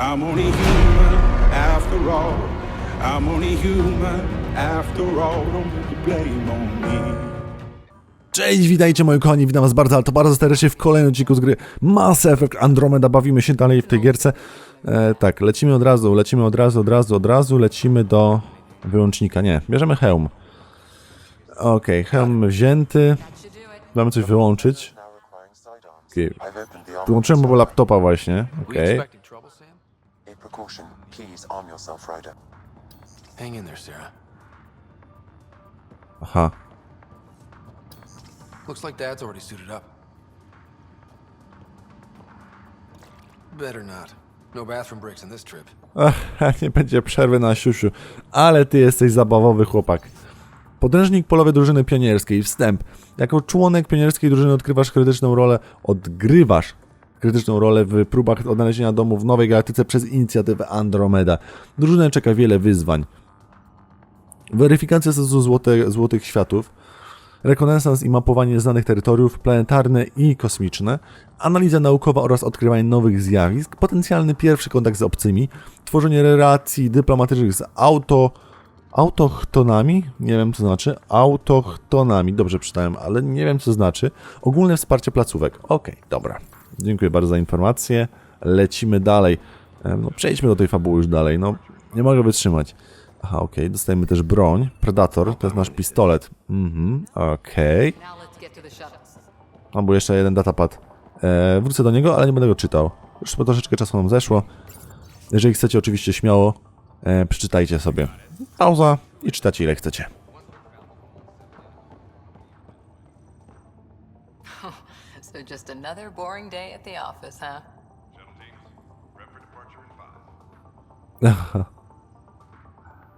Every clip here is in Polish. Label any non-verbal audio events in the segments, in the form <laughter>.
I'm only human after all. I'm only human after all. Don't put the blame on me. Cześć, witajcie moi kochani, witam was bardzo, ale to bardzo serdecznie w kolejnym odcinku z gry Mass Effect Andromeda, bawimy się dalej w tej gierce. E, tak, lecimy od razu, lecimy od razu, od razu, od razu, lecimy do wyłącznika, nie, bierzemy hełm. Okej, hełm wzięty, mamy coś wyłączyć. Okej, wyłączyłem mojego laptopa właśnie, okej. A precaution. Please arm yourself, Ryder. Hang in there, Sarah. Aha, Looks like Dad's already suited up. Better not. No bathroom breaks in this trip. Ach, <laughs> nie będzie przerwy na siusiu, ale ty jesteś zabawowy chłopak. Podręcznik polowy drużyny pionierskiej. Wstęp. Jako członek pionierskiej drużyny odgrywasz krytyczną rolę, odgrywasz krytyczną rolę w próbach odnalezienia domu w Nowej Galaktyce przez inicjatywę Andromeda. Drużynę czeka wiele wyzwań. Weryfikacja statusu złote, złotych światów, rekonesans i mapowanie znanych terytoriów planetarne i kosmiczne, analiza naukowa oraz odkrywanie nowych zjawisk, potencjalny pierwszy kontakt z obcymi, tworzenie relacji dyplomatycznych z auto, autochtonami, nie wiem co znaczy, autochtonami, dobrze przeczytałem, ale nie wiem co znaczy, ogólne wsparcie placówek. Okej, dobra. Dziękuję bardzo za informację. Lecimy dalej. Em, No, przejdźmy do tej fabuły już dalej, no nie mogę wytrzymać. Aha, okej, dostajemy też broń. Predator, to jest nasz pistolet. Mhm, okej. Shuttles. Mam był jeszcze jeden datapad. E, wrócę do niego, ale nie będę go czytał. Już po troszeczkę czasu nam zeszło. Jeżeli chcecie, oczywiście śmiało e, przeczytajcie sobie. Pauza i czytacie ile chcecie. So just another boring day at the office, huh?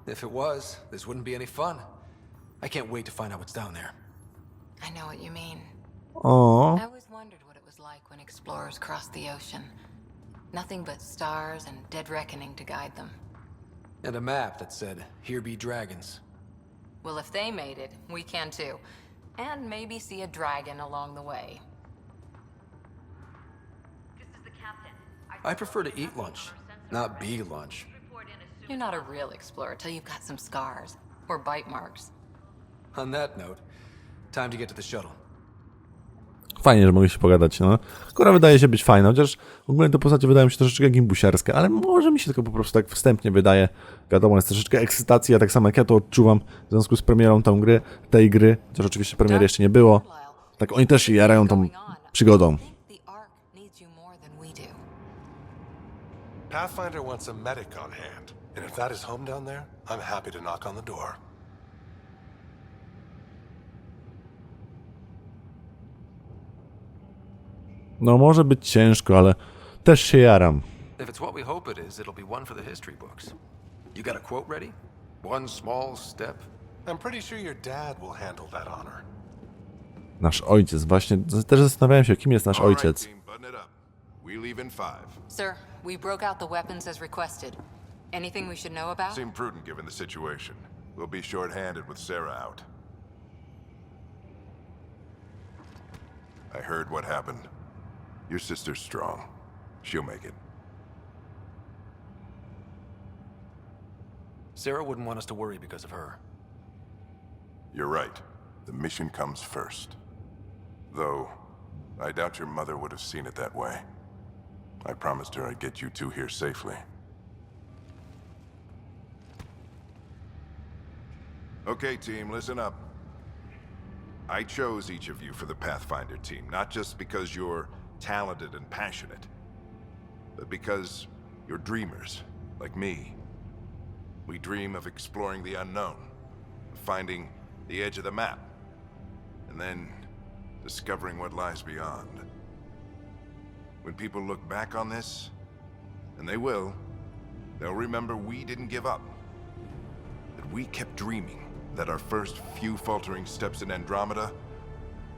If it was, this wouldn't be any fun. I can't wait to find out what's down there. I know what you mean. Oh. I always wondered what it was like when explorers crossed the ocean. Nothing but stars and dead reckoning to guide them. And a map that said, Here be dragons. Well, if they made it, we can too. And maybe see a dragon along the way. I prefer to eat lunch, not be lunch. You're not a real explorer till you've got some scars or bite marks. On that note, time to get to the shuttle. fajnie, że mogliście pogadać, no. Kora wydaje się być fajna, chociaż ogólnie to postacie wydają się troszeczkę gimbusiarskie, ale może mi się tylko po prostu tak wstępnie wydaje. Wiadomo, jest troszeczkę ekscytacja, tak samo jak ja to odczuwam w związku z premierą tą gry, tej gry, chociaż oczywiście premiery jeszcze nie było. Tak oni też się jarają tą przygodą. Pathfinder wants a medic on hand, and if that is home down there, I'm happy to knock on the door. No może być ciężko, ale też się jaram. If it's what we hope it is, it'll be one for the history books. You got a quote ready? One small step. I'm pretty sure your dad will handle that honor. Nasz ojciec, właśnie też zastanawiałem się, kim jest nasz All right, ojciec. team, button it up. We leave in five. Sir, we broke out the weapons as requested. Anything we should know about? Seem prudent given the situation. We'll be short-handed with Sarah out. I heard what happened. Your sister's strong. She'll make it. Sarah wouldn't want us to worry because of her. You're right. The mission comes first. Though, I doubt your mother would have seen it that way. I promised her I'd get you two here safely. Okay, team, listen up. I chose each of you for the Pathfinder team, not just because you're talented and passionate, but because you're dreamers, like me. We dream of exploring the unknown, of finding the edge of the map, and then discovering what lies beyond. When people look back on this, and they will, they'll remember we didn't give up. That we kept dreaming, that our first few faltering steps in Andromeda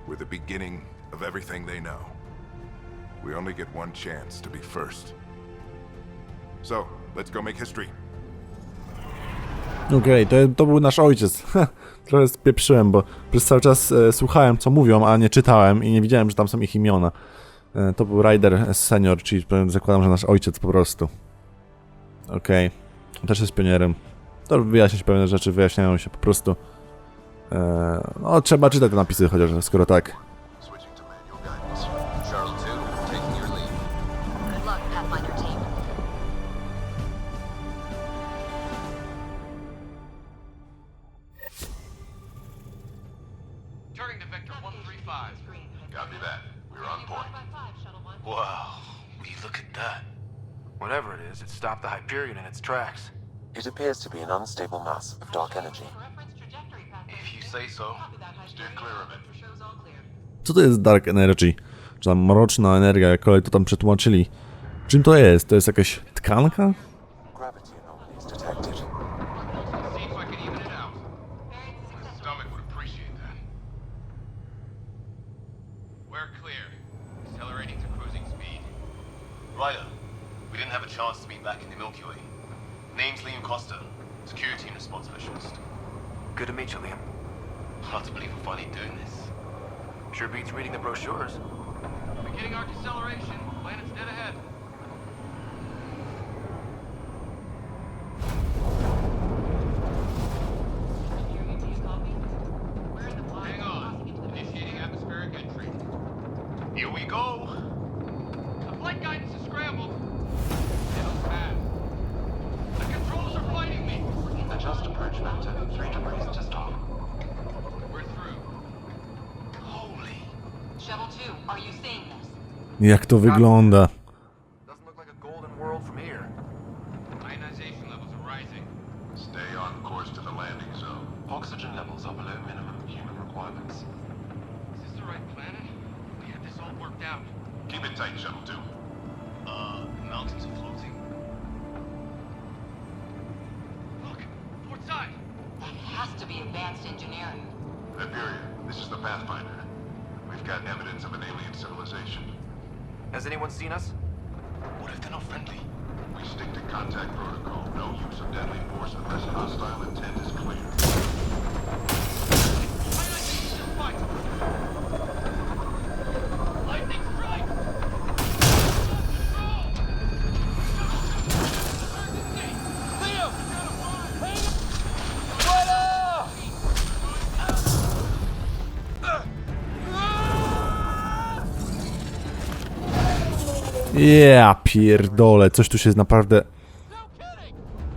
were the beginning of everything they know. We only get one chance to be first. So, let's go make history. Okej, to, to był nasz ojciec. <laughs> Trochę spieprzyłem, bo przez cały czas e, słuchałem, co mówią, a nie czytałem i nie widziałem, że tam są ich imiona. E, to był Ryder Senior, czyli zakładam, że nasz ojciec po prostu. Okej. Też jest pionierem. To wyjaśnić pewne rzeczy, wyjaśniają się po prostu. Eee, no, trzeba czytać te napisy chociaż, skoro tak. Whatever it is, it stopped the Hyperion in its tracks. It appears to be an unstable mass of dark energy. If you say so. Steer clear of it. Co to jest Dark Energy? Czy tam mroczna energia, jakkolwiek to tam przetłumaczyli. Czym to jest? To jest jakaś tkanka? Gravity anomalies detected. See if I can even it out. My stomach would appreciate that. We're clear. Accelerating to cruising speed. Ryder, we didn't have a chance to meet back in the Milky Way. Name's Liam Costa, security and response specialist. Good to meet you, Liam. Hard to believe we're finally doing this. Sure beats reading the brochures. Beginning our deceleration. Planet's dead ahead. Hang on. Initiating atmospheric entry. Here we go! The flight guidance is scrambled. It'll pass. The controls are fighting me. Adjust approach vector 3 degrees to stop. We're through. Holy. Shuttle 2, are you seeing this? Jak to wygląda? Doesn't look like a golden world from here. Ionization levels are rising. Stay on course to the landing zone. Oxygen levels are below minimum human requirements. Is this the right planet? We had this all worked out. Keep it tight, Shuttle 2. Uh, the mountains are floating. Look, port side. That has to be advanced engineering. Hyperion, this is the Pathfinder. We've got evidence of an alien civilization. Has anyone seen us? What if they're not friendly? We stick to contact protocol. No use of deadly force unless hostile intent is clear. Ja pierdolę, coś tu się naprawdę...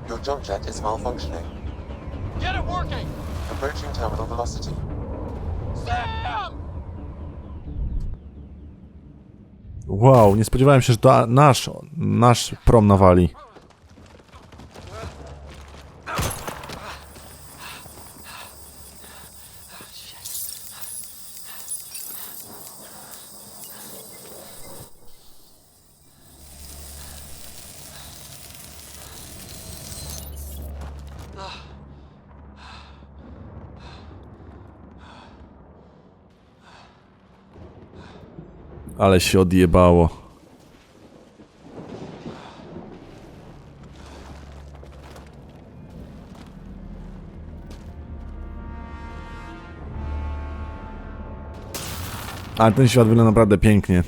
Your jump jet is malfunctioning. Get it working! Approaching terminal velocity. Sam! Wow, nie spodziewałem się, że to a- nasz, nasz prom nawali. Ale się odjebało. Ale ten świat wygląda naprawdę pięknie.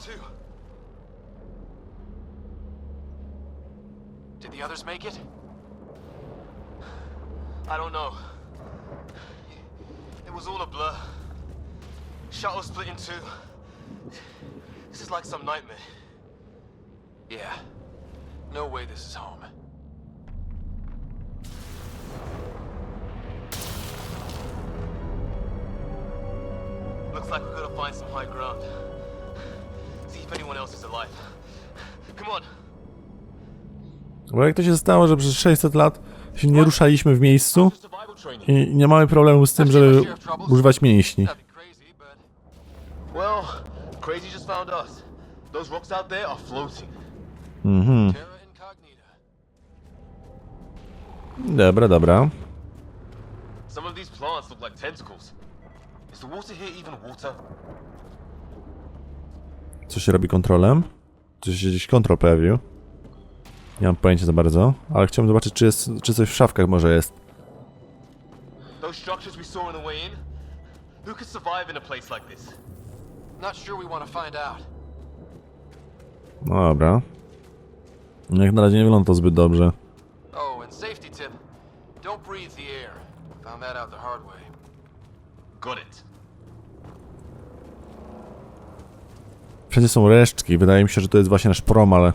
Too. Did the others make it? I don't know. It was all a blur. Shuttle split in two. This is like some nightmare. Yeah. No way this is home. Looks like we've got to find some high ground. See if anyone else is alive. Come on. Bo jak to się stało, że przez 600 lat się nie ruszaliśmy w miejscu i nie mamy problemu z tym, żeby używać mięśni. Well, crazy just found us. Those rocks out there are floating. Mhm. Dobra, dobra. Some of these plants look like tentacles. Is the water here even water? Co się robi kontrolem? Czy się gdzieś kontrol pojawił? Nie mam pojęcia za bardzo, ale chciałbym zobaczyć, czy, jest, czy coś w szafkach może jest. Those structures we saw on the way in? Who could survive in a place like this? Not sure we want to find out. No dobra. Jak na razie nie wygląda to zbyt dobrze. Oh, and safety tip. Don't breathe the air. Found that out the hard way. Got it. Wszędzie są resztki. Wydaje mi się, że to jest właśnie nasz prom, ale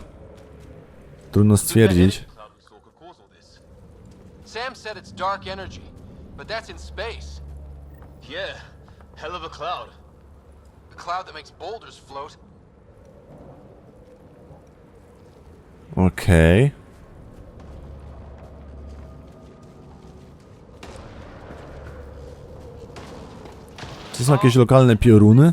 trudno stwierdzić. Sam said it's dark energy, but that's in space. Yeah, hell of a cloud. A cloud that makes boulders float. Okej. Czy są jakieś lokalne pioruny?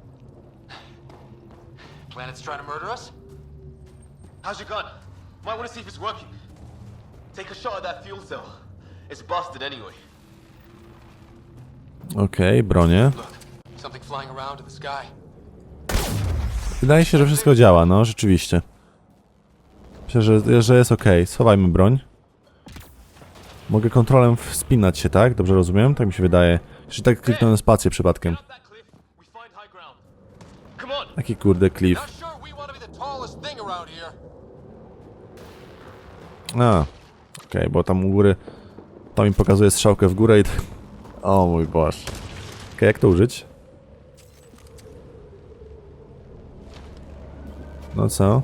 Planet's trying to murder us? How's your gun? Might want to see if it's working. Take a shot at that fuel cell. It's busted anyway. Okej, bronie. Look, something flying around in the sky. Wydaje się, że wszystko działa, no rzeczywiście. Myślę, że, że jest ok. Schowajmy broń. Mogę kontrolem wspinać się, tak? Dobrze rozumiem? Tak mi się wydaje. Czy tak kliknąłem spację przypadkiem? Up that cliff, we find high ground. Come on! Taki kurde cliff. A, okej, bo tam u góry to mi pokazuje strzałkę w górę i... O mój Boże. Okej, jak to użyć? No co?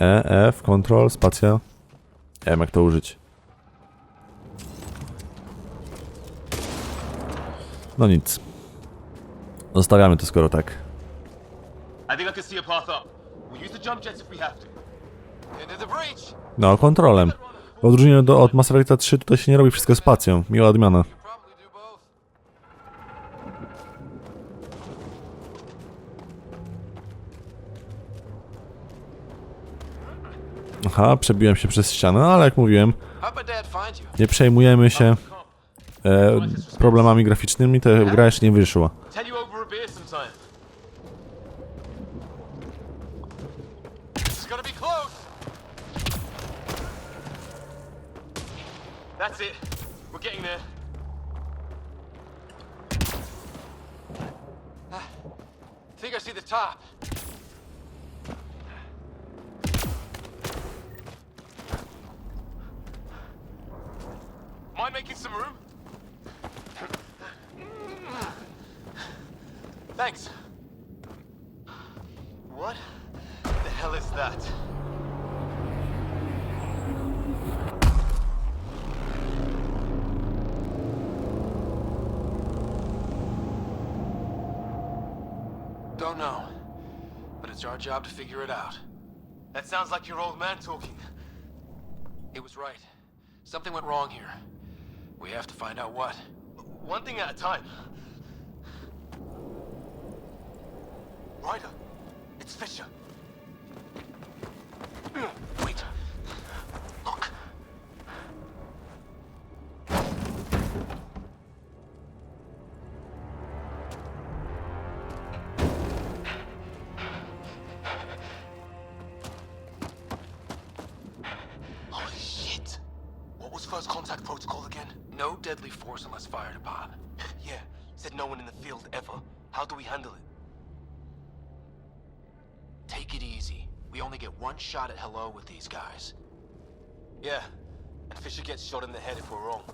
E, F, control, spacja. Wiem jak to użyć. No nic. Zostawiamy to skoro tak. No, kontrolem. W odróżnieniu do, od Mass Effecta 3 tutaj się nie robi wszystko spacją. Miła odmiana. Aha, przebiłem się przez ścianę, ale jak mówiłem, nie przejmujemy się e, problemami graficznymi, to gra jeszcze nie wyszła. Mind making some room? Thanks. What the hell is that? Don't know. But it's our job to figure it out. That sounds like your old man talking. It was right. Something went wrong here. We have to find out what. One thing at a time. Ryder, it's Fisher. Wait. Look. Holy shit! What was first contact protocol again? No deadly force unless fired upon. <laughs> Yeah, said no one in the field ever. How do we handle it? It easy. We only get one shot at hello with these guys. Yeah, and Fisher gets shot in the head if we're wrong.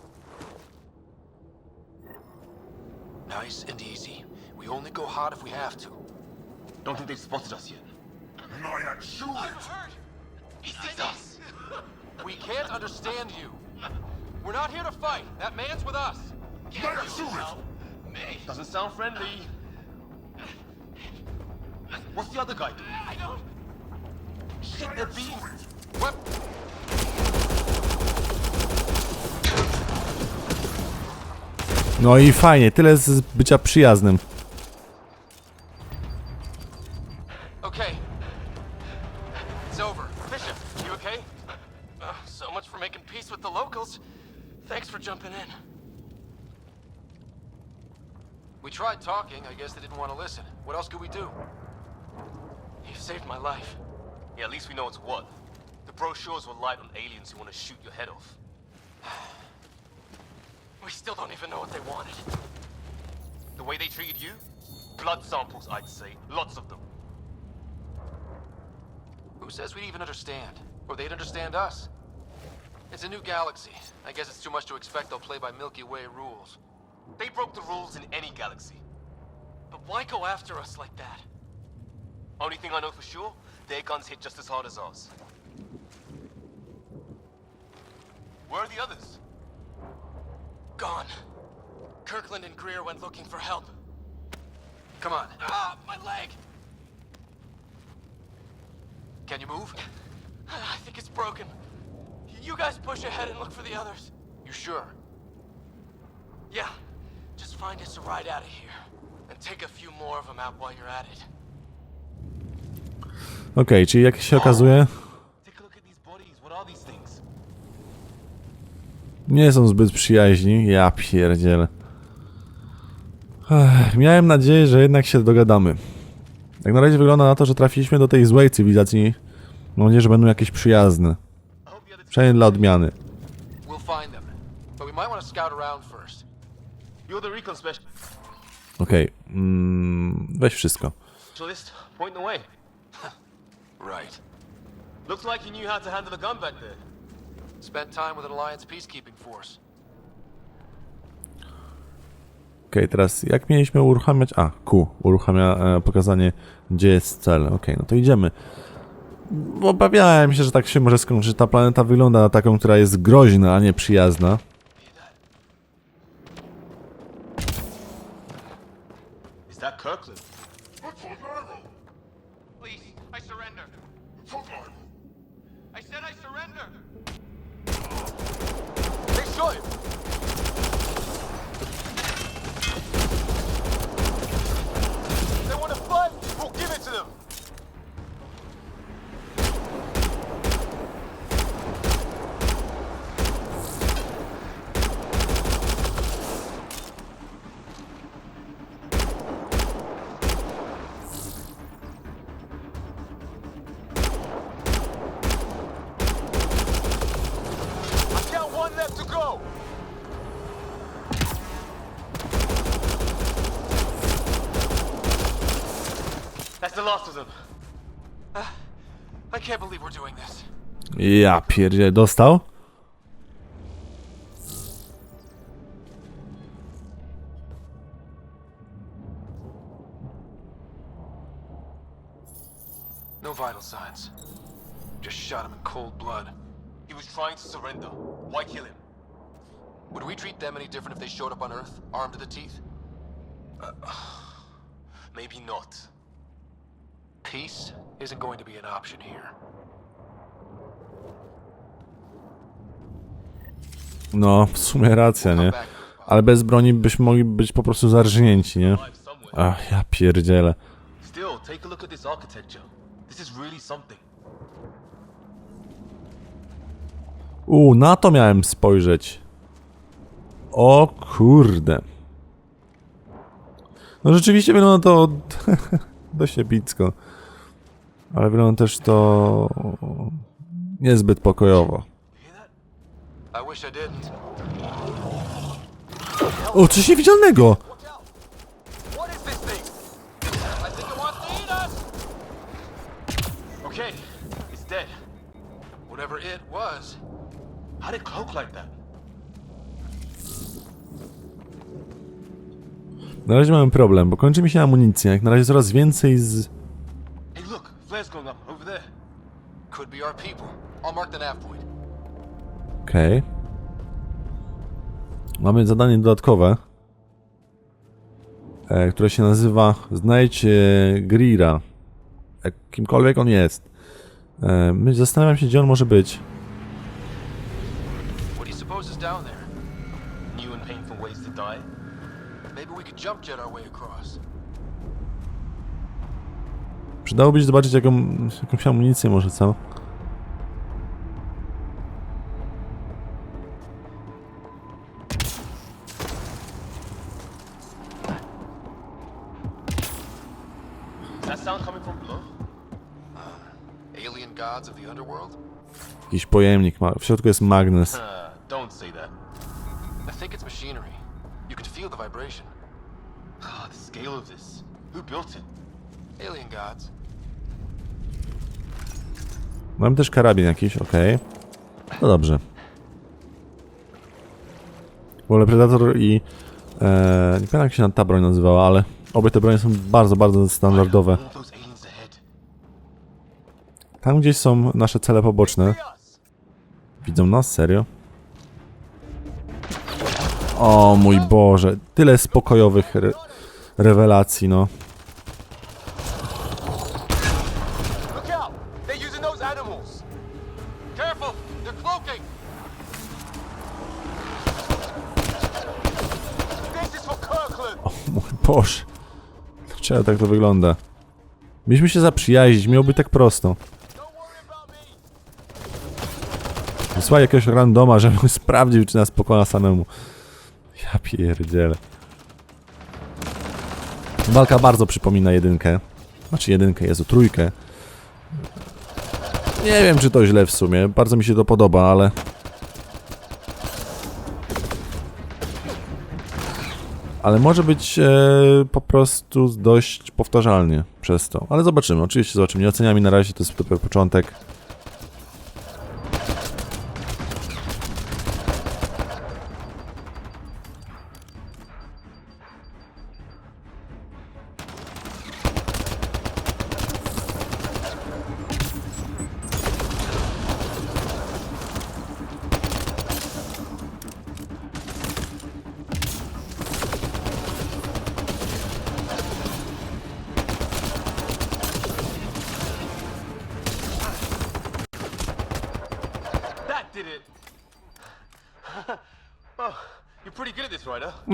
Nice and easy. We only go hard if we have to. Don't think they've spotted us yet. He sees us. <laughs> We can't understand you. We're not here to fight. That man's with us. Me. Doesn't sound friendly. What's the other guy doing? I don't. No i fajnie, tyle z bycia przyjaznym. We know it's what. The brochures were light on aliens who want to shoot your head off. <sighs> We still don't even know what they wanted. The way they treated you? Blood samples, I'd say. Lots of them. Who says we'd even understand? Or they'd understand us? It's a new galaxy. I guess it's too much to expect they'll play by Milky Way rules. They broke the rules in any galaxy. But why go after us like that? Only thing I know for sure, their guns hit just as hard as ours. Where are the others? Gone. Kirkland and Greer went looking for help. Come on. Ah, my leg! Can you move? I think it's broken. You guys push ahead and look for the others. You sure? Yeah. Just find us a ride out of here. And take a few more of them out while you're at it. Okej, czyli jak się okazuje, Take a look at these bodies. What are these things? nie są zbyt przyjaźni. Ja pierdzielę. Ech, miałem nadzieję, że jednak się dogadamy. Jak na razie wygląda na to, że trafiliśmy do tej złej cywilizacji. Mam nadzieję, że będą jakieś przyjazne. I hope the other Przynajmniej dla odmiany. We'll find them. But we might want to scout around first. You're the recon Okej, mm, weź wszystko. specialist. Point the way. Right. Looks like you knew how to handle a gun back there. Spent time with an Alliance peacekeeping force. Okej, teraz jak mieliśmy uruchamiać... A, Q uruchamia e, pokazanie, gdzie jest cel. Okej, no to idziemy. Obawiałem się, że tak się może skończyć. Ta planeta wygląda na taką, która jest groźna, a nie przyjazna. The last of them. Uh, I can't believe we're doing this. Ja pierdzie, dostał? No vital signs. Just shot him in cold blood. He was trying to surrender. Why kill him? Would we treat them any different if they showed up on Earth, armed to the teeth? Uh, <sighs> maybe not. Peace isn't going to be an option here. No, w sumie racja, nie? Ale bez broni byśmy mogli być po prostu zarżnięci, nie? Ach, ja pierdzielę. Still, take a look at this architecture. This is really something. U, na to miałem spojrzeć. O kurde. No rzeczywiście wygląda to <laughs> dość epicko. Ale wygląda też to niezbyt pokojowo. O, coś niewidzialnego! Na razie mamy problem, bo kończy mi się amunicja. Jak na razie coraz więcej z... Going up over there. Could be our people. I'll mark the nav point. Okej. Mamy zadanie dodatkowe, e, które się nazywa Znajdź e, Greera. E, kimkolwiek on jest. E, zastanawiam się, gdzie on może być. Przydałoby się zobaczyć jaką, jakąś amunicję może, co? Underworld? Jakiś pojemnik, w środku jest magnes. Uh, don't say that. I think it's machinery. You can feel the vibration. Ah, the scale of this. Who built it? Alien gods. Mam też karabin jakiś, okej. No dobrze. W Predator i... E, nie pamiętam jak się ta broń nazywała, ale obie te bronie są bardzo, bardzo standardowe. Tam gdzieś są nasze cele poboczne. Widzą nas? Serio? O mój Boże, tyle spokojowych re rewelacji, no. Look out! They're using those animals. Careful! They're cloaking! O mój Boże. Dlaczego tak to wygląda? Mieliśmy się zaprzyjaźnić, miało być tak prosto. Wysłaj jakiegoś randoma, żeby <laughs> sprawdził, czy nas pokona samemu. Ja pierdzielę. Walka bardzo przypomina jedynkę. Znaczy jedynkę, Jezu, trójkę. Nie wiem, czy to źle w sumie. Bardzo mi się to podoba, ale... Ale może być e, po prostu dość powtarzalnie przez to. Ale zobaczymy, oczywiście zobaczymy. Nie oceniamy na razie, to jest dopiero początek.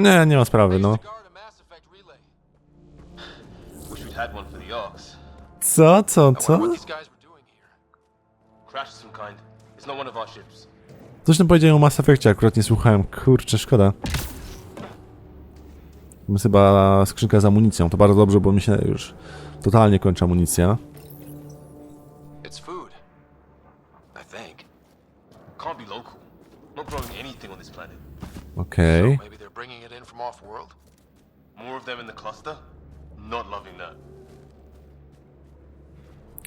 Nie, nie ma sprawy, no. Co, co, co? Coś tam powiedziałem o Mass Effectie, akurat nie słuchałem. Kurczę, szkoda. Jest chyba skrzynka z amunicją. To bardzo dobrze, bo mi się już totalnie kończy amunicja. It's food. I think. Can't be local. Not growing anything on this planet. Okej. So maybe they're bringing it in from off-world? More of them in the cluster? Not loving that.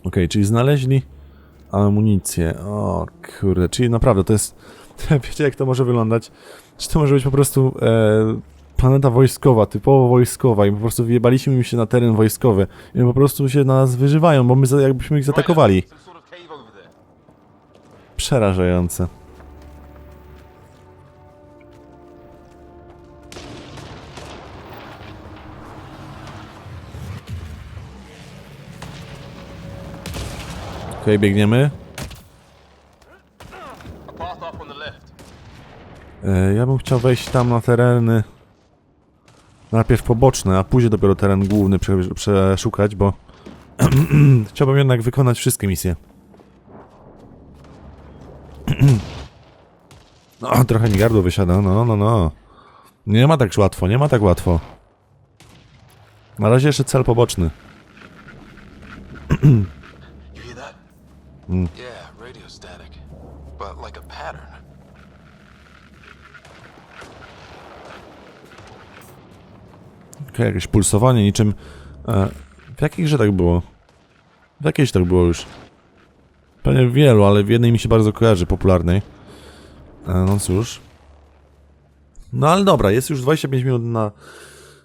Okej, czyli znaleźli amunicję. O kurde, czyli naprawdę to jest... <laughs> Wiecie jak to może wyglądać? Czy to może być po prostu e, planeta wojskowa, typowo wojskowa i po prostu wyjebaliśmy im się na teren wojskowy i po prostu się na nas wyżywają, bo my za, jakbyśmy ich zaatakowali. Przerażające. Okej, biegniemy. E, ja bym chciał wejść tam na tereny najpierw poboczne, a później dopiero teren główny prze, przeszukać, bo <clears throat> chciałbym jednak wykonać wszystkie misje. <clears throat> no, trochę mi gardło wysiada, no, no, no. Nie ma tak łatwo, nie ma tak łatwo. Na razie jeszcze cel poboczny. <clears throat> That? Yeah, radio static. But like a pattern. Okej, jakieś pulsowanie niczym... E, w jakich grze tak było? W jakiejś tak było już. Pewnie w wielu, ale w jednej mi się bardzo kojarzy, popularnej. E, no cóż. No ale dobra, jest już 25 minut na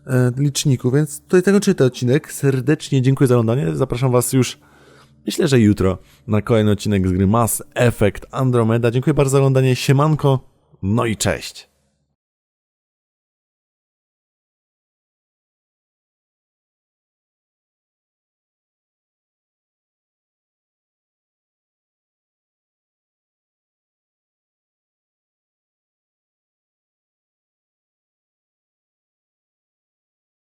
e, liczniku, więc tutaj tego czyta odcinek. Serdecznie dziękuję za oglądanie. Zapraszam was już, myślę, że jutro, na kolejny odcinek z gry Mass Effect Andromeda. Dziękuję bardzo za oglądanie. Siemanko, no i cześć.